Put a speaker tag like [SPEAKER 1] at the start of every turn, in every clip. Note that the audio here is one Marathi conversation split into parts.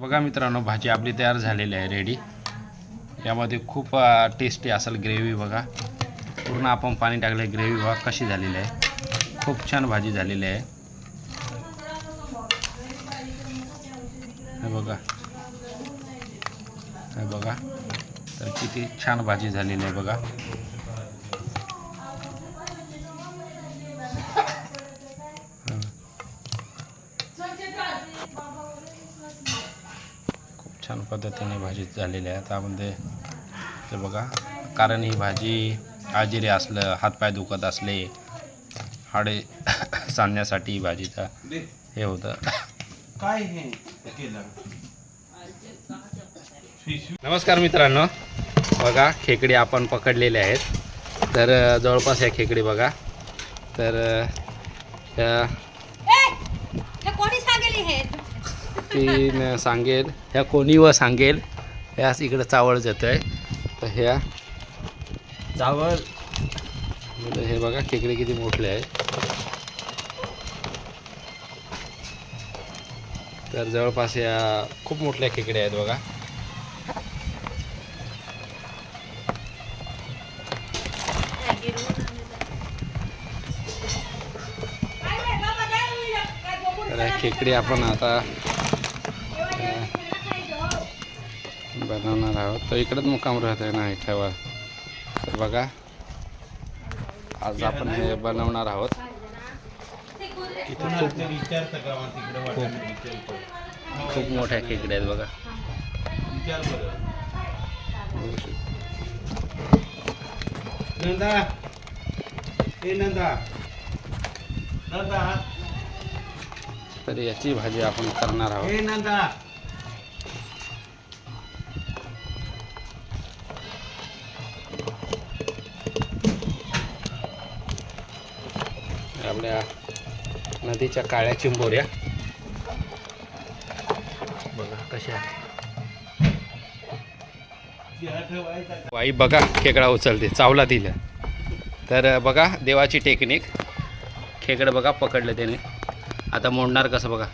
[SPEAKER 1] बघा मित्रांनो भाजी आपली तयार झालेली आहे रेडी यामध्ये खूप टेस्टी असेल ग्रेव्ही बघा. पूर्ण आपण पाणी टाकले ग्रेव्ही बघा कशी झालेली आहे. खूप छान भाजी झालेली आहे. बघा. हे बघा. तर किती छान भाजी झालेली आहे बघा. छान पद्धतीने भाजी झालेली आहे त्यामध्ये ते बघा कारण ही भाजी आजिरी असलं हातपाय दुखत असले हाडे सांधण्यासाठी ही भाजीचा हे होतं.
[SPEAKER 2] काय हे?
[SPEAKER 1] नमस्कार मित्रांनो. बघा खेकडे आपण पकडलेले आहेत. तर जवळपास ह्या खेकडे बघा. तर अ, ह्या
[SPEAKER 3] हे कोणी सांगेल हे
[SPEAKER 1] तीन सांगेल ह्या कोणी व सांगेल ह्या इकडं चावळ जात आहे तर ह्या म्हणजे हे बघा खेकडे किती मोठले आहे तर जवळपास या खूप मोठल्या खेकडे आहेत बघा. खेकडे आपण आता बनवणार आहोत. तर इकडंच मुक्काम राहत आहे ना ठेवा तर बघा आज आपण हे बनवणार आहोत. खूप मोठ्या खेकडे आहेत बघा.
[SPEAKER 2] ए नंदा. नंदा.
[SPEAKER 1] तर याची भाजी आपण करणार आहोत. नदीच्या काळ्या चिंबोऱ्या. बघा कशा वाई बघा खेकडा उचलते चावला दिलं. तर बघा देवाची टेक्निक. खेकडं बघा पकडलं त्याने. आता मोडणार कसं बघा.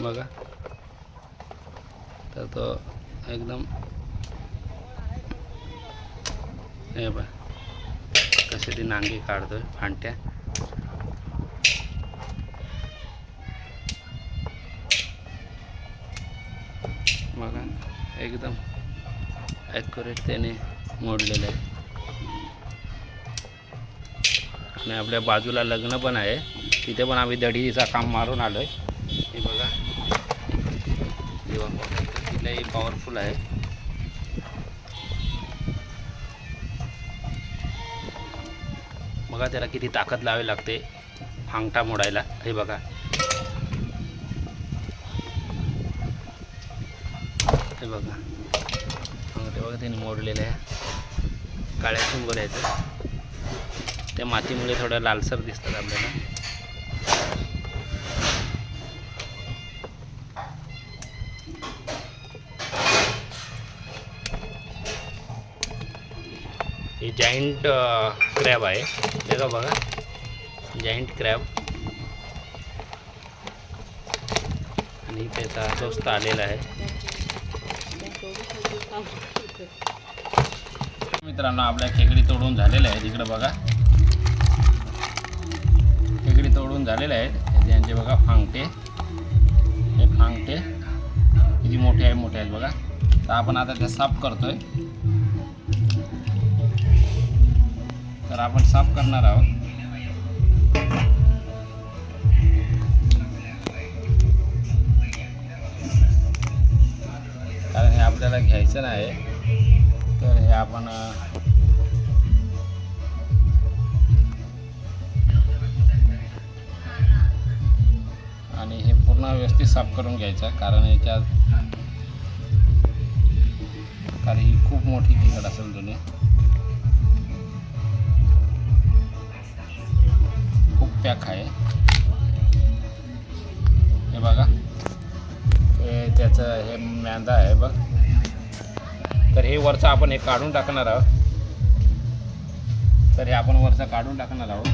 [SPEAKER 1] बघा. तर तो एकदम हे बघा तसे ती नांगी काढतोय? फांट्या. बघा एकदम ॲक्युरेट त्याने मोडलेलं आहे. आणि आपल्या बाजूला लग्न पण आहे. तिथे पण आम्ही दढीचा काम मारून आलो आहे हे बघा. देवा तिलाही पॉवरफुल आहे. बघा त्याला किती ताकद लावावी लागते. फांगटा मोडायला. हे बघा. हे बघा. फांगटे बघा त्याने मोडलेले आहे. काळ्या चिंबोर आहेत. त्या मातीमुळे थोड्या लालसर दिसतात आपल्याला. हे जाईंट क्रॅब आहे. ते का बघा. जॉईंट क्रॅब आणि त्याचा स्वस्त आलेला आहे. मित्रांनो आपल्या खेकडी तोडून झालेल्या आहेत. इकडं बघा. खेकडी तोडून झालेल्या आहेत. त्यांचे बघा फांगटे. हे फांगटे किती मोठे आहे मोठे आहेत बघा. तर आपण आता ते साफ करतोय. तर आपण साफ करणार आहोत. कारण हे आपल्याला घ्यायचं नाही. तर हे आपण आणि हे पूर्ण व्यवस्थित साफ करून घ्यायचं कारण याच्यात कारण ही खूप मोठी तिखट असेल जुनी पॅक आहे. हे बघा. हे त्याचं हे मॅंदा आहे बघ. तर हे वरचं आपण हे काढून टाकणार आहोत. तर हे आपण वरचं काढून टाकणार आहोत.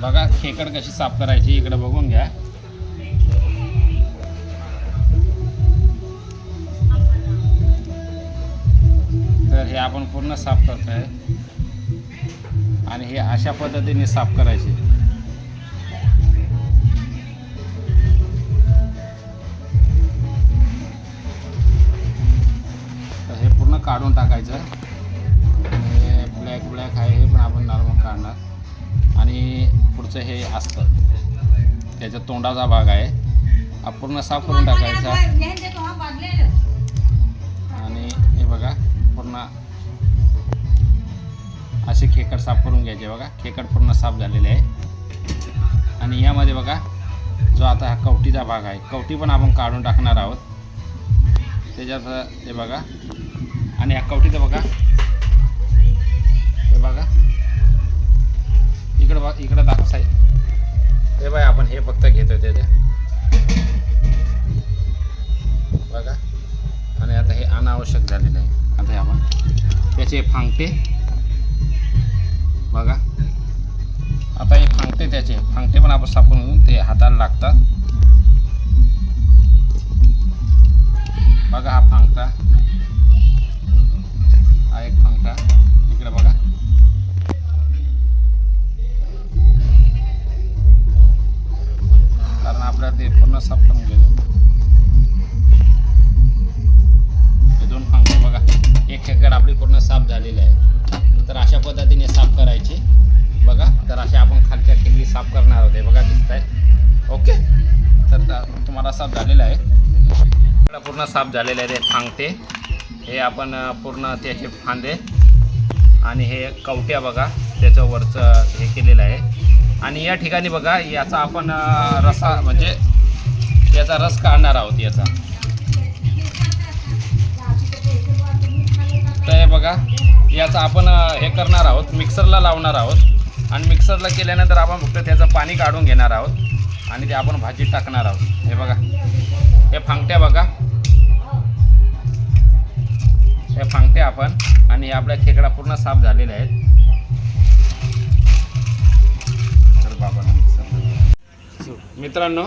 [SPEAKER 1] बघा खेकड कशी साफ करायची इकडे बघून घ्या. तर हे आपण पूर्ण साफ करतोय. आणि हे अशा पद्धतीने साफ करायचे. तर हे पूर्ण काढून टाकायचं. हे ब्लॅक ब्लॅक आहे हे पण आपण नॉर्मल काढणार. आणि पुढचं हे असतं. त्याच्या तोंडाचा भाग आहे. हा पूर्ण साफ करून टाकायचा. आणि हे बघा पूर्ण असे खेकड साफ करून घ्यायचे बघा. खेकड पूर्ण साफ झालेले आहे. आणि यामध्ये बघा जो आता हा कवटीचा भाग आहे. कवटी पण आपण काढून टाकणार आहोत. त्याच्यात हे बघा. आणि या कवटीचं बघा. हे बघा. इकडं बघ इकडं दाखव साहेब. हे बाय आपण हे फक्त घेतोय त्याचे बघा. आणि आता हे अनावश्यक झालेलं आहे. आता हे आपण त्याचे फांगटे बघा. आता हे फांगटे त्याचे. फांगटे पण आपण साफ करून ते हाताला लागतात. बघा हा फांगटा हा एक फांगटा इकडे बघा. कारण आपल्याला ते पूर्ण साफ करून घ्यायचं हे दोन फांगटे बघा. एक एकड आपली पूर्ण साफ झालेली आहे. पद्धतीने साफ करायची. बघा तर असे आपण खालच्या किल्ली साफ करणार आहोत. बघा दिसत आहे ओके? तर तुम्हाला साफ झालेलं आहे. पूर्ण साफ झालेलं आहे ते फांगते हे आपण पूर्ण त्याचे फांदे आणि हे कवट्या बघा त्याचं वरचं हे केलेलं आहे. आणि या ठिकाणी बघा याचा आपण रसा म्हणजे याचा रस काढणार आहोत याचा. तर हे बघा याचं आपण हे करणार आहोत. मिक्सरला लावणार आहोत. आणि मिक्सरला केल्यानंतर आपण फक्त त्याचं पाणी काढून घेणार आहोत. आणि ते आपण भाजीत टाकणार आहोत. हे बघा. हे फांगट्या बघा. हे फांगटे आपण आणि हे आपल्या खेकडा पूर्ण साफ झालेले आहेत. मित्रांनो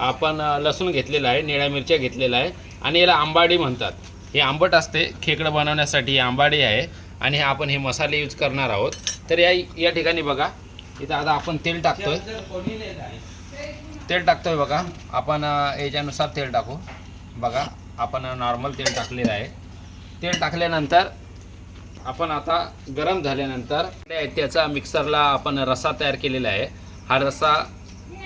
[SPEAKER 1] आपण लसूण घेतलेला आहे निळ्या मिरच्या घेतलेला आहे. आणि याला आंबाडी म्हणतात. हे आंबट असते. खेकडं बनवण्यासाठी ही आंबाडी आहे. आणि हे आपण हे मसाले यूज करणार आहोत. तर या या ठिकाणी बघा इथं आता आपण तेल टाकतोय. तेल टाकतोय बघा. आपण याच्यानुसार तेल टाकू. बघा आपण नॉर्मल तेल टाकलेलं आहे. तेल टाकल्यानंतर आपण आता गरम झाल्यानंतर त्याचा मिक्सरला आपण रसा तयार केलेला आहे. हा रसा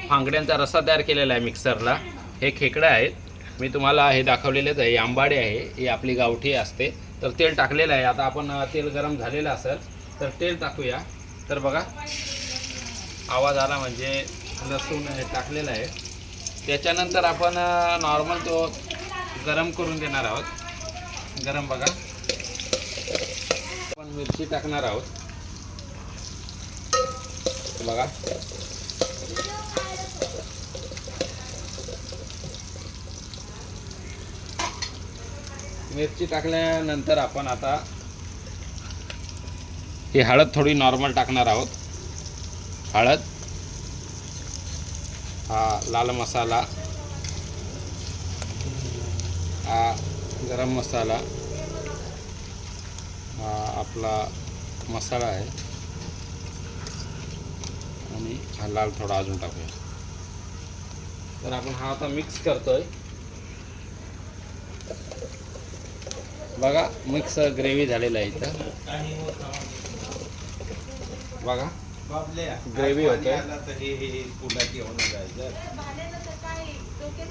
[SPEAKER 1] फांगड्यांचा रसा तयार केलेला आहे मिक्सरला हे खेकडं आहेत. मी तुम्हाला हे दाखवलेलेच आहे. आंबाडे आहे. ही आपली गावठी असते. तर तेल टाकलेलं आहे. आता आपण तेल गरम झालेलं असेल तर तेल टाकूया. तर बघा आवाज आला म्हणजे लसूण हे टाकलेलं आहे. त्याच्यानंतर आपण नॉर्मल तो गरम करून देणार आहोत. गरम बघा. आपण मिरची टाकणार आहोत. बघा. मिरची टाकल्यानंतर आपण आता ही हळद थोडी नॉर्मल टाकणार आहोत. हळद हा लाल मसाला हा गरम मसाला हा आपला मसाला आहे. आणि हा लाल थोडा अजून टाकूया. तर आपण हा आता मिक्स करतोय. बघा मिक्स ग्रेव्ही झालेला आहे इथं. बघा ग्रेव्ही होते.
[SPEAKER 4] भांड्याला तर काय डोक्यात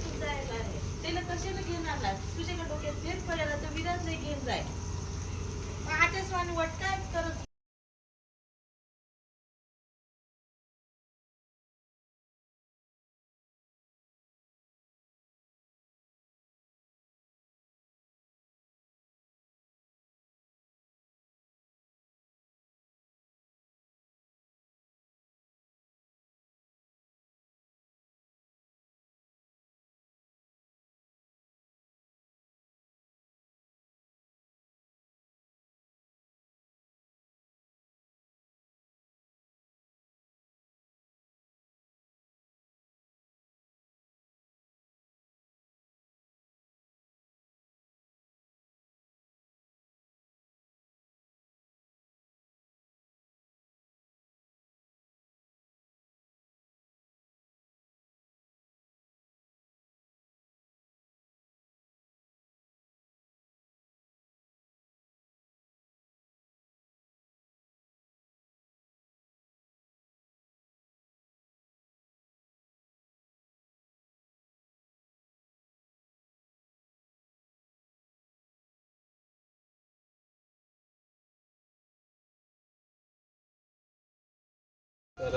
[SPEAKER 4] तर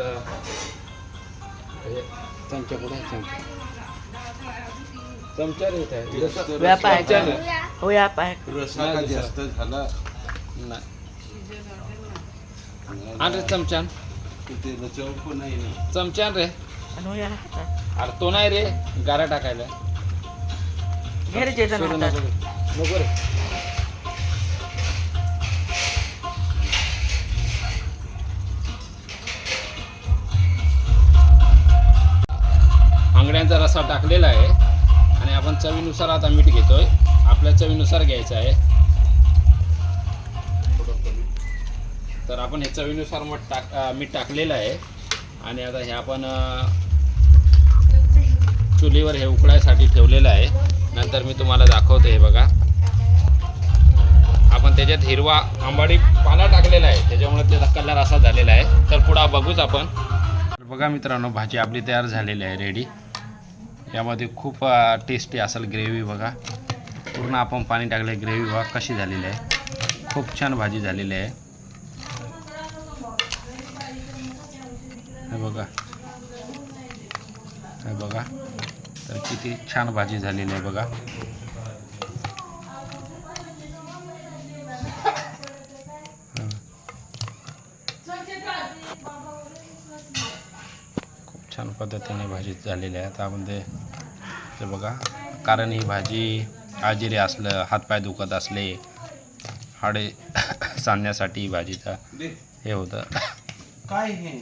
[SPEAKER 1] चमचा कुठे आहे चमचा.
[SPEAKER 4] व्याप आहे. हो
[SPEAKER 2] रस्सा का जास्त झाला?
[SPEAKER 1] नाही. आण रे चमचान
[SPEAKER 2] चव पण नाही ना.
[SPEAKER 1] चमचान रे.
[SPEAKER 4] आणि हो या हातात.
[SPEAKER 1] अरे तो नाही रे. गारा टाकायला.
[SPEAKER 4] घे रे चेतन
[SPEAKER 1] सोडू
[SPEAKER 4] हातात.
[SPEAKER 1] नको रे. नको रे. आंगड्यांचा रसा टाकलेला आहे. आणि आपण चवीनुसार आता मीठ घेतोय. आपल्या चवीनुसार घ्यायचं आहे. तर आपण हे चवीनुसार मठ टाक मीठ टाकलेलं आहे. आणि आता हे आपण चुलीवर हे उकळायसाठी ठेवलेलं आहे. नंतर मी तुम्हाला दाखवतो हे बघा. आपण त्याच्यात हिरवा आंबाडी पाला टाकलेला आहे. त्याच्यामुळे त्याचा कलर असा झालेला आहे. तर पुढं बघूच आपण. बघा मित्रांनो भाजी आपली तयार झालेली आहे रेडी यामध्ये खूप टेस्टी असेल ग्रेव्ही बघा. पूर्ण आपण पाणी टाकलं ग्रेव्ही बघा कशी झालेली आहे. खूप छान भाजी झालेली आहे. हे बघा. हे बघा. तर किती छान भाजी झालेली आहे बघा. छान पद्धतीने भाजी झालेली आहे आता आपण ते बघा. कारण ही भाजी आजिरे असलं हातपाय दुखत असले हाडे सांधण्यासाठी ही भाजीचा हे होतं.
[SPEAKER 2] काय हे?